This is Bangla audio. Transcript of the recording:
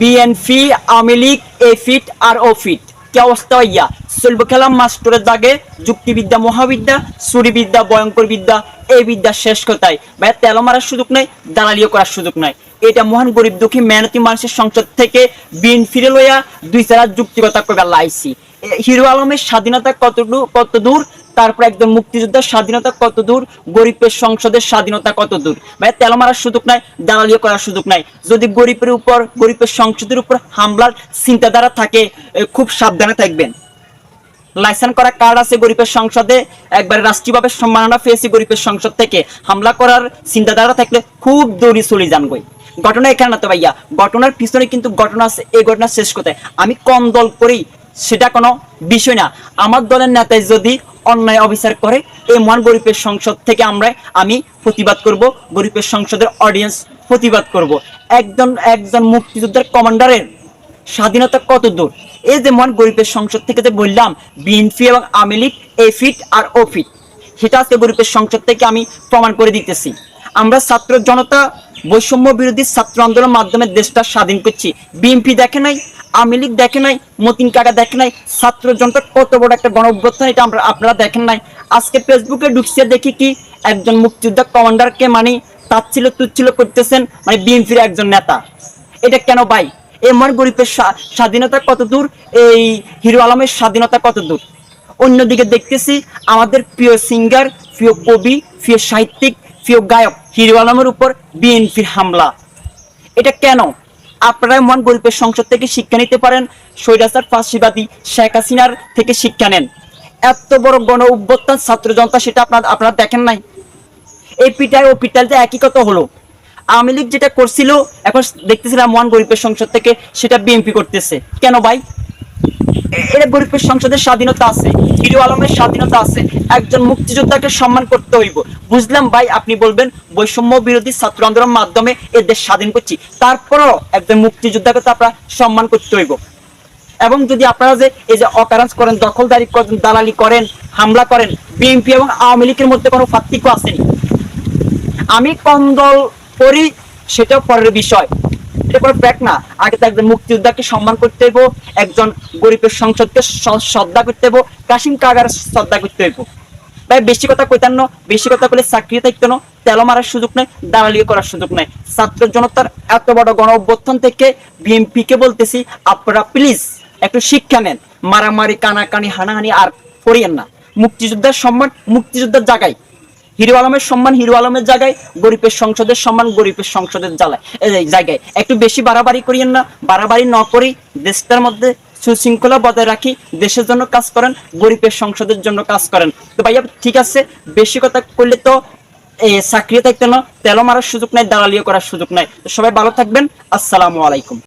বিএনপি আওয়ামী লীগ এ ফিট আর ও ফিট কি অবস্থা হইয়া চলবে খেলাম মাস্টরের দাগে। যুক্তিবিদ্যা, মহাবিদ্যা সুরিবিদ্যা ভয়ঙ্কর বিদ্যা। এই বিদ্যা শেষ কথায় ভাই তেল মারার সুযোগ নাই, দালালিও করার সুযোগ নাই। এটা মহান গরিব দুঃখী, মেহনতি মানুষের সংসদ থেকে বিন ফিরে লইয়া দুই চারা যুক্তিকতা করবার লাইছি। হিরো আলমের স্বাধীনতা কতটুকু কত দূর তারপর একদম মুক্তিযোদ্ধার স্বাধীনতা কত দূর গরিবের সংসদের স্বাধীনতা কত দূর ভাই তেল মারার সুযোগ নাই, দালালিও করার সুযোগ নাই। যদি গরিবের উপর, গরিবের সংসদের উপর হামলার চিন্তাধারা থাকে খুব সাবধানে থাকবেন। লাইসেন্স করা কার্ড আছে গরিবের সংসদে। একবার রাষ্ট্রীয়ভাবে সম্মাননা পেয়েছি গরিবের সংসদ থেকে। হামলা করার চিন্তাধারা থাকলে খুব দৌড়ি চলে যান গই। ঘটনা এখানে না তো ভাইয়া, ঘটনার পিছনে কিন্তু ঘটনা আছে, এই ঘটনা শেষ কোথায়? আমি কম দল করি সেটা কোনো বিষয় না। আমার দলের নেতায় যদি অন্যায় অবিচার করে, এই মহান গরিবের সংসদ থেকে আমরা, আমি প্রতিবাদ করব, গরিবের সংসদের অডিয়েন্স প্রতিবাদ করব। একজন একজন মুক্তিযোদ্ধার কমান্ডারের স্বাধীনতা কত দূর? এই যে মহান গরিবের সংসদ থেকে যে বললাম বিএনপি এবং আওয়ামী লীগ এ ফিট আর ও ফিট সেটা আজকে গরিবের সংসদ থেকে আমি প্রমাণ করে দিতেছি। আমরা ছাত্র জনতা, বৈষম্য বিরোধী ছাত্র আন্দোলনের মাধ্যমে দেশটা স্বাধীন করছি। বিএনপি দেখে নাই, আওয়ামী লীগ দেখে নাই, মতিন কাকা দেখে নাই, ছাত্র জনতা কত বড় একটা গণ অভ্যুত্থান এটা আমরা আপনারা দেখেন নাই। আজকে ফেসবুকে ঢুকছে, দেখি কি একজন মুক্তিযোদ্ধা কমান্ডারকে মানে তাচ্ছিল তুচ্ছিল করতেছেন মানে বিএনপির একজন নেতা। এটা কেন ভাই? এমন গরিবের স্বা- স্বাধীনতা কত দূর? এই হিরো আলমের স্বাধীনতা কত দূর? অন্যদিকে দেখতেছি আমাদের প্রিয় সিঙ্গার প্রিয় কবি, প্রিয় সাহিত্যিক, প্রিয় গায়ক হিরো আলমের উপর বিএনপির হামলা। এটা কেন? আপনারা মন গরিবের সংসদ থেকে শিক্ষা নিতে পারেন সৈরাসার ফাঁসিবাদী শেখ হাসিনার থেকে শিক্ষা নেন। এত বড় গণ অভ্যুত্থান ছাত্র জনতা সেটা আপনার, আপনারা দেখেন নাই। এই পিটার ও পিটালতে একই কথা হলো। আওয়ামী লীগ যেটা করছিল, এখন দেখতেছিলাম ওয়ান গরিবের সংসদ থেকে সেটা বিএনপি করতেছে। কেন ভাই? এটা গরিবের সংসদের স্বাধীনতা আছে হিরো আলমের স্বাধীনতা আছে, একজন মুক্তিযোদ্ধাকে সম্মান করতে হইব। বুঝলাম ভাই, আপনি বলবেন বৈষম্য বিরোধী ছাত্র আন্দোলনের মাধ্যমে এ দেশ স্বাধীন করছি, তারপরও একজন মুক্তিযোদ্ধাকে তো আপনার সম্মান করতে হইব। এবং যদি আপনারা যে এই যে অকারেন্স করেন, দখলদারি করেন, দালালি করেন, হামলা করেন বিএনপি এবং আওয়ামী লীগের মধ্যে কোনো পার্থক্য আসেনি আমি কোন দল করি সেটাও পরের বিষয়। এটা কোনো না, আগে তো একজন মুক্তিযোদ্ধাকে সম্মান করতে হইব, একজন গরিবের সংসদকে শ্রদ্ধা করতে হইব, কাশিম কাগার শ্রদ্ধা করতে হইব। ভাই, বেশি কথা কইতান না, বেশি কথা বলে চাকরি থাকতো না তেলো মারার সুযোগ নেই, দালালিও করার সুযোগ নেই। ছাত্র জনতার এত বড় গণ অভ্যুত্থান থেকে বিএনপি কে বলতেছি, আপনারা প্লিজ একটু শিক্ষা নেন। মারামারি, কানাকানি, হানাহানি আর করিয়েন না। মুক্তিযোদ্ধার সম্মান মুক্তিযোদ্ধার জায়গায়। হিরো আলমের সম্মান হিরো আলমের জায়গায়, গরিবের সংসদের সম্মান গরিবের সংসদের জায়গায়। একটু বেশি বাড়াবাড়ি করিয়েন না, বাড়াবাড়ি ন করেই দেশটার মধ্যে সুশৃঙ্খলা বজায় রাখি, দেশের জন্য কাজ করেন, গরিবের সংসদের জন্য কাজ করেন। তো ভাইয়া, ঠিক আছে, বেশি কথা করলে তো চাকরি থাকতে না তেল মারার সুযোগ নাই, দালালিও করার সুযোগ নাই। সবাই ভালো থাকবেন, আসসালামু আলাইকুম।